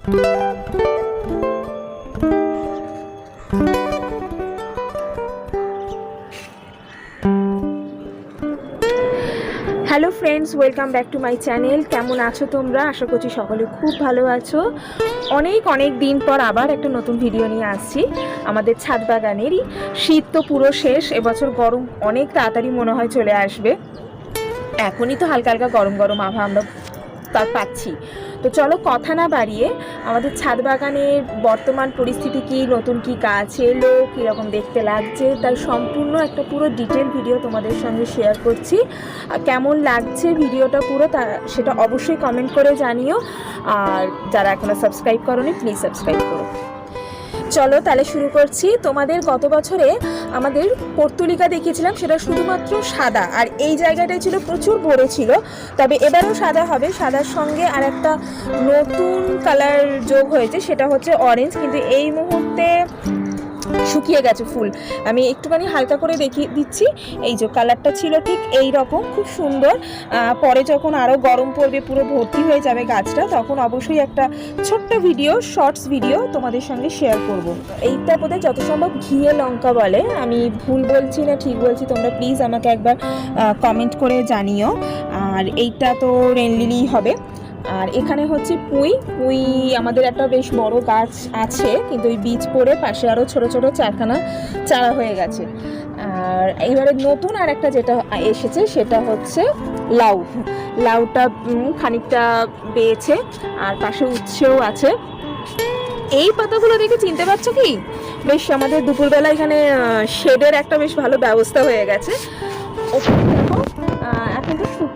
Hello friends welcome back to my channel কেমন আছো তোমরা? আশা করছি সকলে খুব ভালো আছো। অনেক অনেক দিন পর আবার একটা নতুন ভিডিও নিয়ে আসছি। আমাদের ছাদ বাগানেরই। শীত তো পুরো শেষ, এবছর গরম অনেক তাড়াতাড়ি মনে হয় চলে আসবে। এখনই তো হালকা হালকা গরম গরম আভা আমরা তার পাচ্ছি। তো চলো কথা না বাড়িয়ে আমাদের ছাদ বাগানের বর্তমান পরিস্থিতি কি, নতুন কি গাছ এলো, কীরকম দেখতে লাগছে, তার সম্পূর্ণ একটা পুরো ডিটেল ভিডিও তোমাদের সঙ্গে শেয়ার করছি। কেমন লাগছে ভিডিওটা পুরো তা সেটা অবশ্যই কমেন্ট করে জানিও। আর যারা এখনও সাবস্ক্রাইব করো প্লিজ সাবস্ক্রাইব করো। চলো তাহলে শুরু করছি। তোমাদের গত বছরে আমাদের পর্তুলিকা দেখিয়েছিলাম, সেটা শুধুমাত্র সাদা। আর এই জায়গাটায় ছিল প্রচুর ভরে ছিল। তবে এবারও সাদা হবে। সাদার সঙ্গে আর একটা নতুন কালার যোগ হয়েছে, সেটা হচ্ছে অরেঞ্জ কিন্তু এই মুহূর্তে শুকিয়ে গেছে ফুল। আমি একটুখানি হালকা করে দেখিয়ে দিচ্ছি। এই যে কালারটা ছিল ঠিক এই রকম খুব সুন্দর। পরে যখন আরও গরম পড়বে, পুরো ভর্তি হয়ে যাবে গাছটা, তখন অবশ্যই একটা ছোট্ট ভিডিও শর্টস ভিডিও তোমাদের সঙ্গে শেয়ার করব। এইটা বোধহয় যত সম্ভব ঘিয়ে লঙ্কা বলে। আমি ভুল বলছি না, ঠিক বলছি, তোমরা প্লিজ আমাকে একবার কমেন্ট করে জানিও। আর এইটা তো রেনলিলি হবে। আর এখানে হচ্ছে পুঁই। পুঁই আমাদের একটা বেশ বড় গাছ আছে, কিন্তু ওই বীজ পড়ে পাশে আরও ছোট ছোট চারখানা চারা হয়ে গেছে। আর এইবারে নতুন আর একটা যেটা এসেছে সেটা হচ্ছে লাউ। লাউটা খানিকটা বেয়েছে আর পাশে উচ্ছেও আছে। এই পাতাগুলো দেখে চিনতে পারছ কি? বেশ আমাদের দুপুরবেলা এখানে শেডের একটা বেশ ভালো ব্যবস্থা হয়ে গেছে।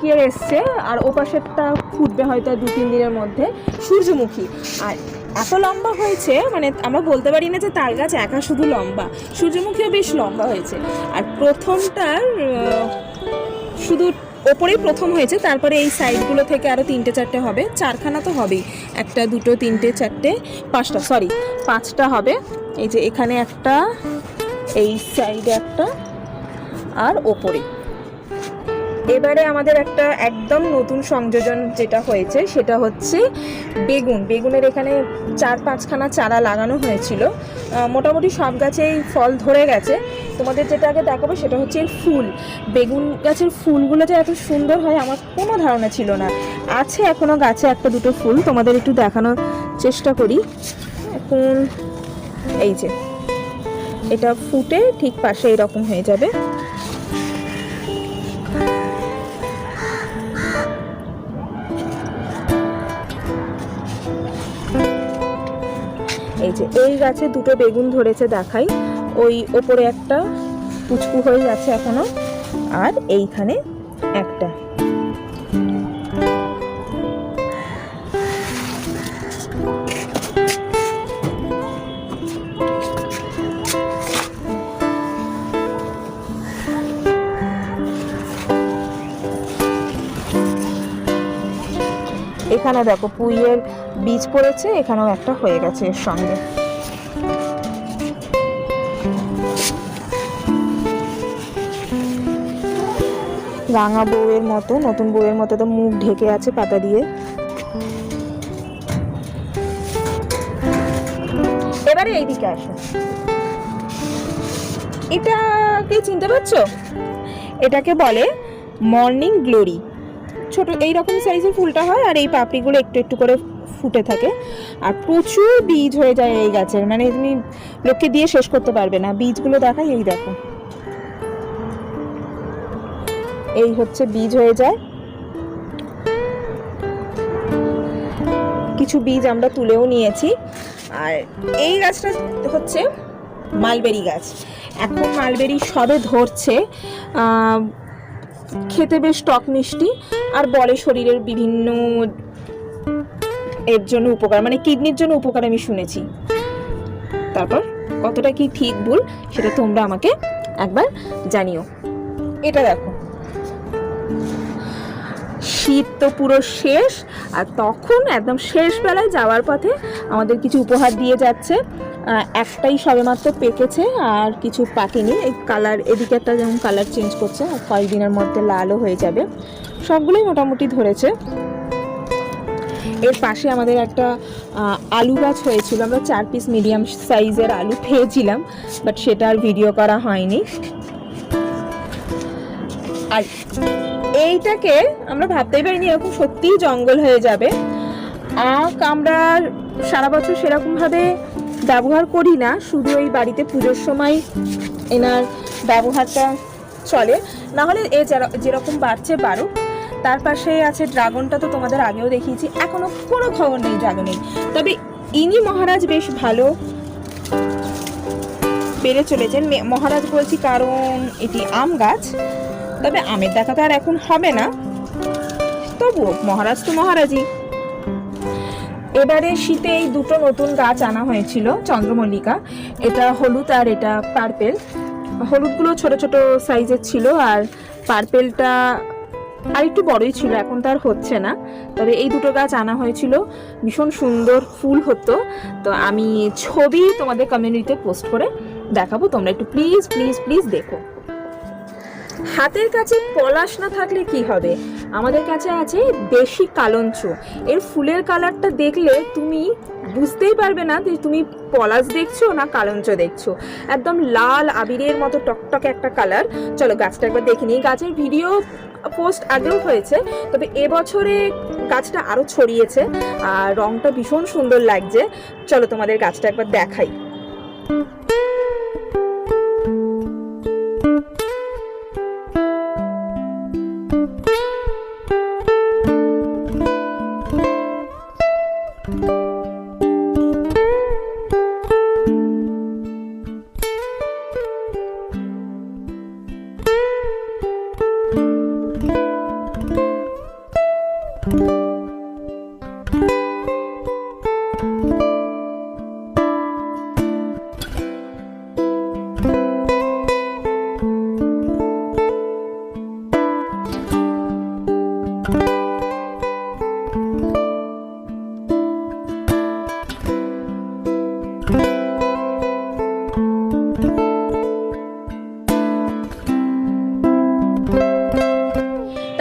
এখন এসছে, আর ও পাশেরটা ফুটবে হয়তো দু, তিন দিনের মধ্যে, সূর্যমুখী। আর এত লম্বা হয়েছে মানে আমরা বলতে পারি না যে তাল গাছ একা শুধু লম্বা, সূর্যমুখীও বেশ লম্বা হয়েছে। আর প্রথমটার শুধু ওপরেই প্রথম হয়েছে, তারপরে এই সাইডগুলো থেকে আরও তিনটে, চারটে হবে, চারখানা তো হবেই, একটা, দুটো, তিনটে, চারটে, পাঁচটা সরি পাঁচটা হবে। এই যে এখানে একটা, এই সাইডে একটা, আর ওপরে। এবারে আমাদের একটা একদম নতুন সংযোজন যেটা হয়েছে, সেটা হচ্ছে বেগুন। বেগুনের এখানে চার পাঁচখানা চারা লাগানো হয়েছিল। মোটামুটি সব গাছেই ফল ধরে গেছে। তোমাদের যেটা আগে দেখাবো, সেটা হচ্ছে ফুল। বেগুন গাছের ফুলগুলো যে এত সুন্দর হয়, আমার কোনো ধারণা ছিল না। আছে এখনও গাছে একটা দুটো ফুল, তোমাদের একটু দেখানোর চেষ্টা করি। এখন এই যে, এটা ফুটে ঠিক পাশে এরকম হয়ে যাবে। যে এই গাছে দুটো বেগুন ধরেছে দেখাই। ওই ওপরে একটা পুচকু হয়ে যাচ্ছে এখনও। আর এইখানে একটা। এখানে দেখো পুইয়ের বীজ পড়েছে, এখানেও একটা হয়ে গেছে এর সঙ্গে। রাঙা বউয়ের মতো, নতুন বউয়ের মতো তো মুখ ঢেকে আছে পাতা দিয়ে। এবারে এইদিকে আসো। এটাকে চিনতে পারছ? এটাকে বলে মর্নিং গ্লোরি। ছোট এই রকম সাইজের ফুলটা হয় আর এই পাপড়িগুলো একটু একটু করে ফুটে থাকে। আর প্রচুর বীজ হয়ে যায় এই গাছের। মানে তুমি লোককে দিয়ে শেষ করতে পারবে না। বীজগুলো দেখাই এই দেখো। এই হচ্ছে বীজ হয়ে যায়। কিছু বীজ আমরা তুলেও নিয়েছি। আর এই গাছটা হচ্ছে মালবেরি গাছ। এখন মালবেরি সবে ধরছে। খেতে বেশ টক মিষ্টি আর বলে শরীরের বিভিন্ন এর জন্য উপকার মানে কিডনির জন্য উপকার আমি শুনেছি। তারপর কতটা কি ঠিক ভুল সেটা তোমরা আমাকে একবার জানিও। এটা দেখো। শীত তো পুরো শেষ আর তখন একদম শেষ বেলায় যাওয়ার পথে আমাদের কিছু উপহার দিয়ে যাচ্ছে। একটাই সবেমাত্র পেকেছে আর কিছু পাকেনি। এই কালার এদিকে একটা যেমন কালার চেঞ্জ করছে, আর কয়েকদিনের মধ্যে লালও হয়ে যাবে। সবগুলোই মোটামুটি ধরেছে। এর পাশে আমাদের একটা আলু গাছ হয়েছিল। আমরা চার পিস মিডিয়াম সাইজের আলু পেয়েছিলাম বাট সেটা আর ভিডিও করা হয়নি। আর এইটাকে আমরা ভাবতেই পারিনি এরকম সত্যিই জঙ্গল হয়ে যাবে। আখ আমরা সারা বছর সেরকমভাবে ব্যবহার করি না, শুধু এই বাড়িতে পুজোর সময় এনার ব্যবহারটা চলে। না হলে এ যারা- যেরকম বাড়ছে বাড়ুক, তার পাশে আছে ড্রাগনটা তো তোমাদের আগেও দেখিয়েছি, এখনও কোনো খবর নেই ড্রাগনের তবে ইনি মহারাজ বেশ ভালো বেড়ে চলেছেন। মহারাজ বলছি কারণ এটি আম গাছ, তবে আমের দেখা তো আর এখন হবে না। তবুও মহারাজ তো মহারাজই। এবারে শীতে এই দুটো নতুন গাছ আনা হয়েছিল, চন্দ্রমল্লিকা। এটা হলুদ আর এটা পার্পেল। হলুদগুলো ছোট ছোট সাইজের ছিল আর পার্পেলটা আর একটু বড়ই ছিল, এখন তার হচ্ছে না। তবে এই দুটো গাছ আনা হয়েছিল, ভীষণ সুন্দর ফুল হতো। তো আমি ছবি তোমাদের কমিউনিটিতে পোস্ট করে দেখাবো, তোমরা একটু প্লিজ প্লিজ প্লিজ দেখো। হাতের কাছে পলাশ না থাকলে কি হবে? আমাদের কাছে আছে দেশি কালঞ্চ। এর ফুলের কালারটা দেখলে তুমি বুঝতেই পারবে না যে তুমি পলাশ দেখছ না কালঞ্চ দেখছ। একদম লাল আবিরের মতো টকটকে একটা কালার। চলো গাছটা একবার দেখে নিই। গাছের ভিডিও পোস্ট আগেও হয়েছে, তবে এবছরে গাছটা আরও ছড়িয়েছে আর রংটা ভীষণ সুন্দর লাগছে। চলো তোমাদের গাছটা একবার দেখাই।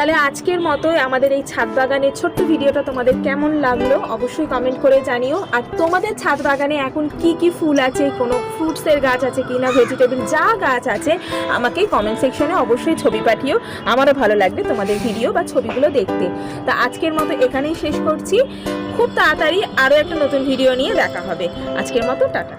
তাহলে আজকের মতোই আমাদের এই ছাদ বাগানের ছোট্ট ভিডিওটা তোমাদের কেমন লাগল অবশ্যই কমেন্ট করে জানিও। আর তোমাদের ছাদ বাগানে এখন কি কি ফুল আছে, কোনো ফ্রুটসের গাছ আছে কি না ভেজিটেবল যা গাছ আছে, আমাকে কমেন্ট সেকশনে অবশ্যই ছবি পাঠিও। আমারও ভালো লাগবে তোমাদের ভিডিও বা ছবিগুলো দেখতে। তা আজকের মতো এখানেই শেষ করছি। খুব তাড়াতাড়ি আরও একটা নতুন ভিডিও নিয়ে দেখা হবে। আজকের মতো টাটা।